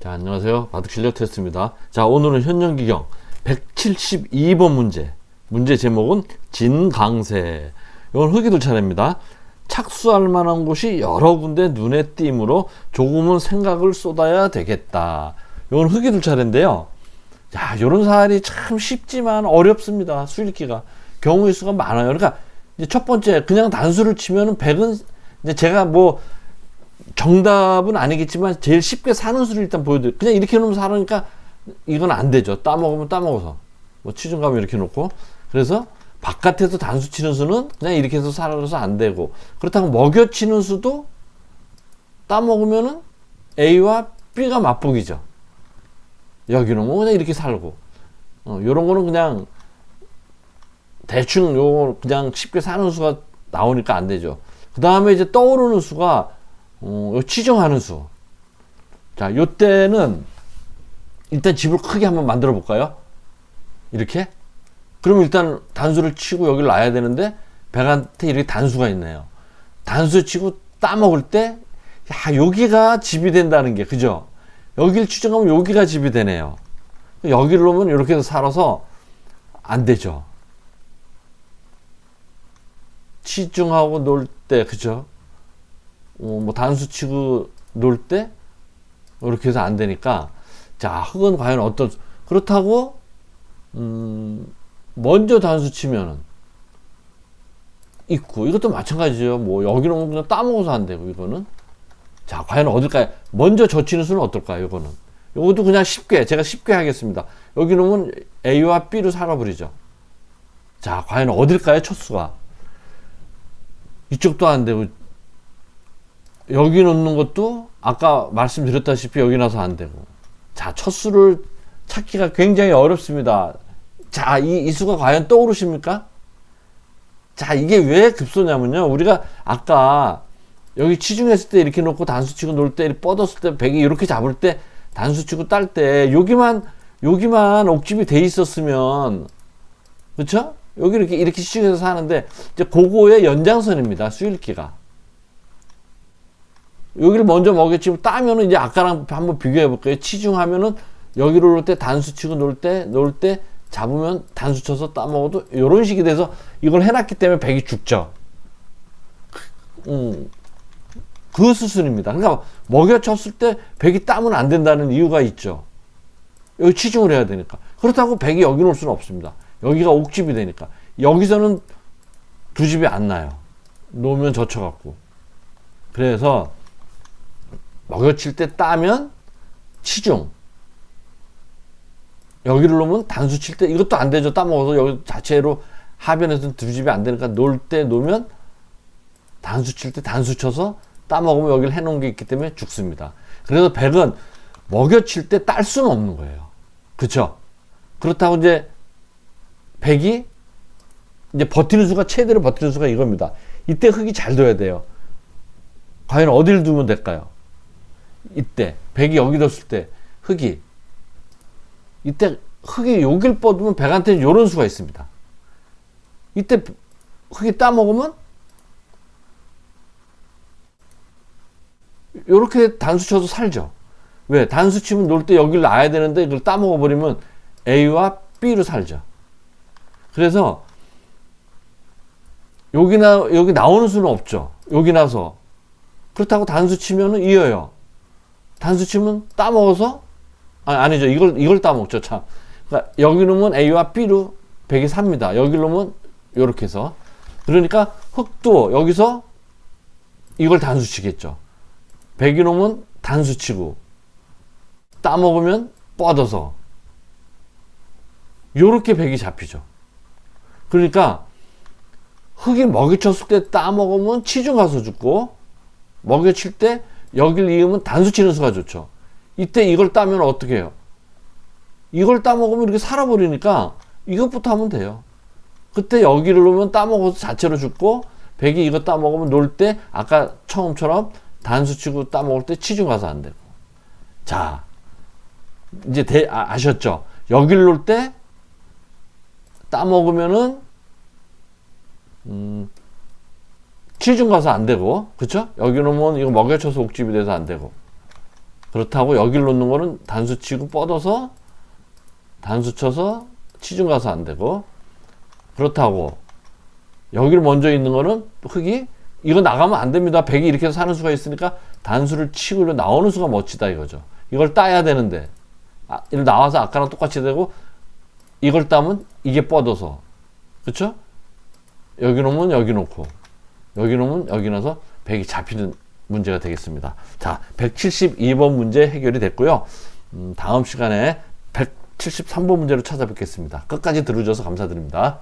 자, 안녕하세요. 바둑 실력 테스트입니다. 자, 오늘은 현정기경 172번 문제. 문제 제목은 진강세. 이건 흑이도 차례입니다. 착수할 만한 곳이 여러 군데 눈에 띄므로 조금은 생각을 쏟아야 되겠다. 이건 흑이도 차례인데요. 자, 요런 사안이 참 쉽지만 어렵습니다. 수읽기가. 경우의 수가 많아요. 그러니까 이제 첫 번째, 그냥 단수를 치면은 100은 이제 제가 뭐 정답은 아니겠지만 제일 쉽게 사는 수를 일단 보여드려. 그냥 이렇게 놓으면 사니까 이건 안 되죠. 따먹으면 따먹어서. 뭐 치중감 이렇게 놓고. 그래서 바깥에서 단수 치는 수는 그냥 이렇게 해서 살아서 안 되고. 그렇다고 먹여 치는 수도 따먹으면은 A와 B가 맞복이죠. 여기는 뭐 그냥 이렇게 살고. 어, 요런 거는 그냥 대충 요거 그냥 쉽게 사는 수가 나오니까 안 되죠. 그 다음에 이제 떠오르는 수가 어, 요 치중하는 수. 자, 요 때는 일단 집을 크게 한번 만들어 볼까요? 이렇게? 그럼 일단 단수를 치고 여기를 놔야 되는데 백한테 이렇게 단수가 있네요. 단수 치고 따먹을 때, 야, 여기가 집이 된다는 게, 그죠? 여기를 치중하면 여기가 집이 되네요. 여기를 놓으면 이렇게 해서 살아서 안 되죠. 치중하고 놀 때, 그죠? 어, 뭐 단수 치고 놀 때 이렇게 해서 안 되니까 자 흑은 과연 어떤 그렇다고 음 먼저 단수 치면은 있고 이것도 마찬가지죠. 뭐 여기는 그냥 따먹어서 안 되고 이거는. 자 과연 어딜까요? 먼저 젖히는 수는 어떨까요 이거는? 이것도 그냥 쉽게 제가 쉽게 하겠습니다. 여기 놓으면 A와 B로 살아버리죠. 자 과연 어딜까요 첫 수가? 이쪽도 안 되고 여기 놓는 것도 아까 말씀드렸다시피 여기 나서 안 되고. 자 첫 수를 찾기가 굉장히 어렵습니다. 자 이 이 수가 과연 떠오르십니까? 자 이게 왜 급소냐면요. 우리가 아까 여기 치중했을 때 이렇게 놓고 단수 치고 놀 때 뻗었을 때 백이 이렇게 잡을 때 단수 치고 딸 때 여기만 여기만 옥집이 돼 있었으면 그렇죠 여기 이렇게 이렇게 치중해서 사는데 이제 그거의 연장선입니다. 수일기가 여기를 먼저 먹였지만 따면은 이제 아까랑 한번 비교해 볼게요. 치중하면은 여기로 놓을 때 단수 치고 놓을 때 놓을 때 잡으면 단수 쳐서 따먹어도 이런 식이 돼서 이걸 해놨기 때문에 백이 죽죠. 음, 그 수순입니다. 그러니까 먹여쳤을 때 백이 따면 안 된다는 이유가 있죠. 여기 치중을 해야 되니까. 그렇다고 백이 여기 놓을 수는 없습니다. 여기가 옥집이 되니까. 여기서는 두 집이 안 나요. 놓으면 젖혀갖고. 그래서 먹여칠 때 따면 치중. 여기를 놓으면 단수 칠 때 이것도 안 되죠. 따먹어서 여기 자체로 하변에서는 두 집이 안 되니까 놓을 때 놓으면 단수 칠 때 단수 쳐서 따먹으면 여기를 해놓은 게 있기 때문에 죽습니다. 그래서 백은 먹여칠 때 딸 수는 없는 거예요. 그렇죠? 그렇다고 이제 백이 이제 버티는 수가 최대로 버티는 수가 이겁니다. 이때 흙이 잘 둬야 돼요. 과연 어디를 두면 될까요? 이때 백이 여기 뒀을 때 흙이 이때 흙이 여길 뻗으면 백한테는 요런 수가 있습니다. 이때 흙이 따먹으면 요렇게 단수 쳐도 살죠. 왜? 단수 치면 놀 때 여기를 놔야 되는데 이걸 따먹어 버리면 A와 B로 살죠. 그래서 여기 나 여기 나오는 수는 없죠. 여기 나서 그렇다고 단수 치면은 이어요. 단수 치면 따먹어서 아, 아니죠. 이걸 이걸 따먹죠. 참. 그러니까 여기 놓으면 A와 B로 백이 삽니다. 여기 놓으면 이렇게 해서 그러니까 흑도 여기서 이걸 단수 치겠죠. 백이 놓으면 단수 치고 따먹으면 뻗어서 요렇게 백이 잡히죠. 그러니까 흙이 먹이쳤을 때 따먹으면 치중 가서 죽고 먹여칠 때 여길 이으면 단수 치는 수가 좋죠. 이때 이걸 따면 어떻게 해요? 이걸 따먹으면 이렇게 살아버리니까 이것부터 하면 돼요. 그때 여기를 놓으면 따먹어서 자체로 죽고 백이 이거 따먹으면 놀 때 아까 처음처럼 단수 치고 따먹을 때 치중 가서 안 되고. 자, 이제 대, 아, 아셨죠? 여기를 놓을 때 따먹으면은 음, 치중 가서 안 되고, 그쵸? 여기 놓으면 이거 먹여쳐서 옥집이 돼서 안 되고. 그렇다고 여기를 놓는 거는 단수 치고 뻗어서 단수 쳐서 치중 가서 안 되고 그렇다고 여기를 먼저 있는 거는 흙이 이거 나가면 안 됩니다. 백이 이렇게 사는 수가 있으니까 단수를 치고 나오는 수가 멋지다 이거죠. 이걸 따야 되는데 아, 이리 나와서 아까랑 똑같이 되고 이걸 따면 이게 뻗어서 그렇죠? 여기 놓으면 여기 놓고 여기 놓으면 여기 놔서 백이 잡히는 문제가 되겠습니다. 자, 172번 문제 해결이 됐고요. 음, 다음 시간에 173번 문제로 찾아뵙겠습니다. 끝까지 들어주셔서 감사드립니다.